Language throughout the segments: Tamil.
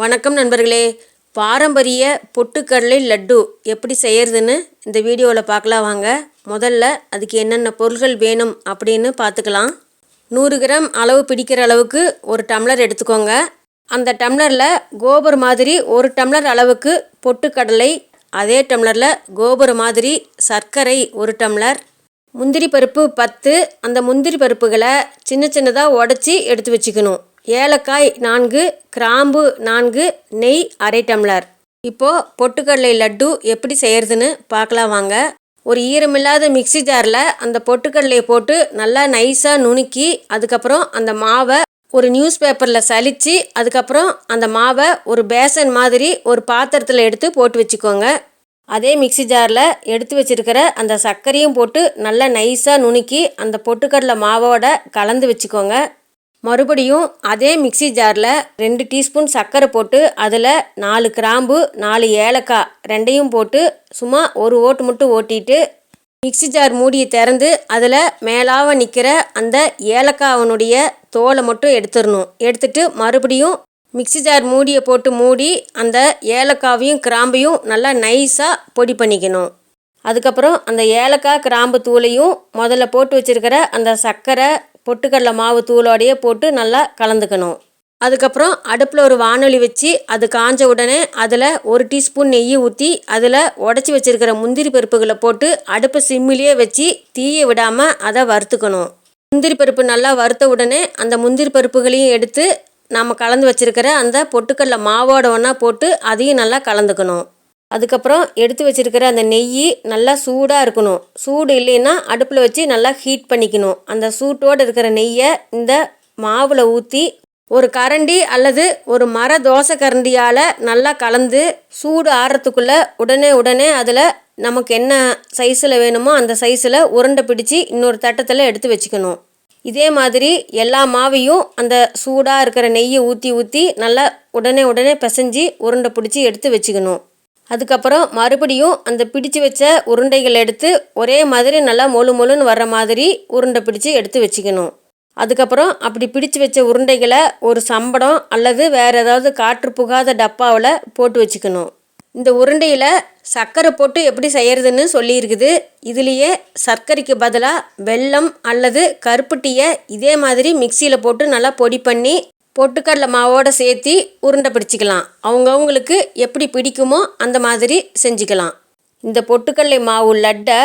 வணக்கம் நண்பர்களே. பாரம்பரிய பொட்டுக்கடலை லட்டு எப்படி செய்யறதுன்னு இந்த வீடியோவில் பார்க்கலாம் வாங்க. முதல்ல அதுக்கு என்னென்ன பொருள்கள் வேணும் அப்படின்னு பார்த்துக்கலாம். நூறு கிராம் அளவு பிடிக்கிற அளவுக்கு ஒரு டம்ளர் எடுத்துக்கோங்க. அந்த டம்ளரில் கோபுர மாதிரி ஒரு டம்ளர் அளவுக்கு பொட்டுக்கடலை அதே டம்ளரில் கோபுர மாதிரி சர்க்கரை ஒரு டம்ளர் முந்திரி பருப்பு பத்து அந்த முந்திரி பருப்புகளை சின்ன சின்னதாக உடச்சி எடுத்து வச்சுக்கணும். ஏலக்காய் நான்கு கிராம்பு நான்கு நெய் அரை டம்ளர். இப்போது பொட்டுக்கடலை லட்டு எப்படி செய்கிறதுன்னு பார்க்கலாம் வாங்க. ஒரு ஈரமில்லாத மிக்சி ஜாரில் அந்த பொட்டுக்கடலையை போட்டு நல்லா நைஸாக நுணுக்கி அதுக்கப்புறம் அந்த மாவை ஒரு நியூஸ் பேப்பரில் சலித்து அதுக்கப்புறம் அந்த மாவை ஒரு பேசன் மாதிரி ஒரு பாத்திரத்தில் எடுத்து போட்டு வச்சுக்கோங்க. அதே மிக்சி ஜாரில் எடுத்து வச்சுருக்கிற அந்த சர்க்கரையும் போட்டு நல்லா நைஸாக நுணுக்கி அந்த பொட்டுக்கடலை மாவோட கலந்து வச்சுக்கோங்க. மறுபடியும் அதே மிக்சி ஜாரில் ரெண்டு டீஸ்பூன் சர்க்கரை போட்டு அதில் நாலு கிராம்பு நாலு ஏலக்காய் ரெண்டையும் போட்டு சும்மா ஒரு ஓட்டு மட்டும் ஓட்டிட்டு மிக்சி ஜார் மூடியை திறந்து அதில் மேலாக நிற்கிற அந்த ஏலக்காவனுடைய தோலை மட்டும் எடுத்துடணும். எடுத்துட்டு மறுபடியும் மிக்சி ஜார் மூடியை போட்டு மூடி அந்த ஏலக்காவையும் கிராம்பையும் நல்லா நைஸாக பொடி பண்ணிக்கணும். அதுக்கப்புறம் அந்த ஏலக்காய் கிராம்பு தூளையும் முதல்ல போட்டு வச்சுருக்கிற அந்த சர்க்கரை பொட்டுக்கடலை மாவு தூளோடையே போட்டு நல்லா கலந்துக்கணும். அதுக்கப்புறம் அடுப்பில் ஒரு வானொலி வச்சு அது காஞ்ச உடனே அதில் ஒரு டீஸ்பூன் நெய் ஊற்றி அதில் உடச்சி வச்சுருக்கிற முந்திரி பருப்புகளை போட்டு அடுப்பை சிம்மிலேயே வச்சு தீயை விடாமல் அதை வறுத்துக்கணும். முந்திரி பருப்பு நல்லா வறுத்த உடனே அந்த முந்திரி பருப்புகளையும் எடுத்து நாம் கலந்து வச்சுருக்கிற அந்த பொட்டுக்கடலை மாவோட ஒன்றா போட்டு அதையும் நல்லா கலந்துக்கணும். அதுக்கப்புறம் எடுத்து வச்சுருக்கிற அந்த நெய் நல்லா சூடாக இருக்கணும். சூடு இல்லைன்னா அடுப்பில் வச்சு நல்லா ஹீட் பண்ணிக்கணும். அந்த சூட்டோடு இருக்கிற நெய்யை இந்த மாவில் ஊற்றி ஒரு கரண்டி அல்லது ஒரு மர தோசை கரண்டியால் நல்லா கலந்து சூடு ஆறுறதுக்குள்ளே உடனே உடனே அதில் நமக்கு என்ன சைஸில் வேணுமோ அந்த சைஸில் உருண்டை பிடிச்சி இன்னொரு தட்டத்தில் எடுத்து வச்சுக்கணும். இதே மாதிரி எல்லா மாவையும் அந்த சூடாக இருக்கிற நெய்யை ஊற்றி ஊற்றி நல்லா உடனே உடனே பிசைஞ்சு உருண்டை பிடிச்சி எடுத்து வச்சுக்கணும். அதுக்கப்புறம் மறுபடியும் அந்த பிடிச்சு வச்ச உருண்டைகள் எடுத்து ஒரே மாதிரி நல்லா மொழு மொழுன்னு வர்ற மாதிரி உருண்டை பிடிச்சு எடுத்து வச்சுக்கணும். அதுக்கப்புறம் அப்படி பிடிச்சு வச்ச உருண்டைகளை ஒரு சம்படம் அல்லது வேறு ஏதாவது காற்று புகாத டப்பாவில் போட்டு வச்சுக்கணும். இந்த உருண்டையில் சர்க்கரை போட்டு எப்படி செய்கிறதுன்னு சொல்லியிருக்குது. இதுலேயே சர்க்கரைக்கு பதிலாக வெல்லம் அல்லது கருப்பட்டியை இதே மாதிரி மிக்சியில் போட்டு நல்லா பொடி பண்ணி பொட்டுக்கடலை மாவோடு சேர்த்து உருண்டை பிடிச்சிக்கலாம். அவங்கவுங்களுக்கு எப்படி பிடிக்குமோ அந்த மாதிரி செஞ்சுக்கலாம். இந்த பொட்டுக்கடலை மாவு லட்டை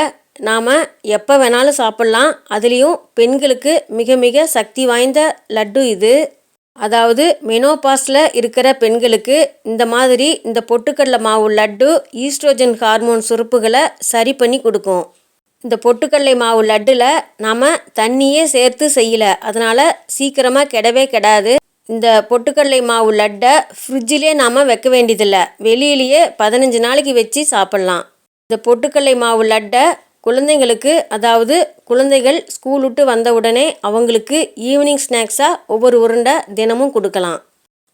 நாம் எப்போ வேணாலும் சாப்பிட்லாம். அதுலேயும் பெண்களுக்கு மிக மிக சக்தி வாய்ந்த லட்டு இது. அதாவது மெனோபாஸில் இருக்கிற பெண்களுக்கு இந்த மாதிரி இந்த பொட்டுக்கடலை மாவு லட்டு ஈஸ்ட்ரோஜன் ஹார்மோன் சுரப்புகளை சரி பண்ணி கொடுக்கும். இந்த பொட்டுக்கடலை மாவு லட்டில் நாம் தண்ணியே சேர்த்து செய்யலை. அதனால் சீக்கிரமாக கெடவே கெடாது. இந்த பொட்டுக்கடலை மாவு லட்டை ஃப்ரிட்ஜிலே நாம் வைக்க வேண்டியதில்லை. வெளியிலேயே பதினஞ்சு நாளைக்கு வச்சு சாப்பிட்லாம். இந்த பொட்டுக்கடலை மாவு லட்டை குழந்தைங்களுக்கு அதாவது குழந்தைகள் ஸ்கூல் விட்டு வந்த உடனே அவங்களுக்கு ஈவினிங் ஸ்நாக்ஸாக ஒவ்வொரு உருண்டை தினமும் கொடுக்கலாம்.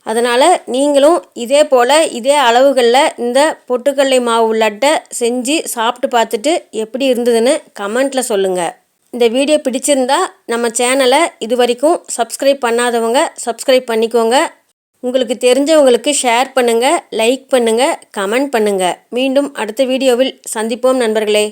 அதனால் நீங்களும் இதே போல் இதே அளவுகளில் இந்த பொட்டுக்கடலை மாவு லட்டை செஞ்சு சாப்பிட்டு பார்த்துட்டு எப்படி இருந்ததுன்னு கமெண்ட்டில் சொல்லுங்கள் இந்த வீடியோ பிடிச்சிருந்தா நம்ம சேனலை இது வரைக்கும் சப்ஸ்கிரைப் பண்ணாதவங்க சப்ஸ்கிரைப் பண்ணிக்கோங்க. உங்களுக்கு தெரிஞ்சவங்களுக்கு ஷேர் பண்ணுங்கள் லைக் பண்ணுங்கள் கமெண்ட் பண்ணுங்கள் மீண்டும் அடுத்த வீடியோவில் சந்திப்போம் நண்பர்களே.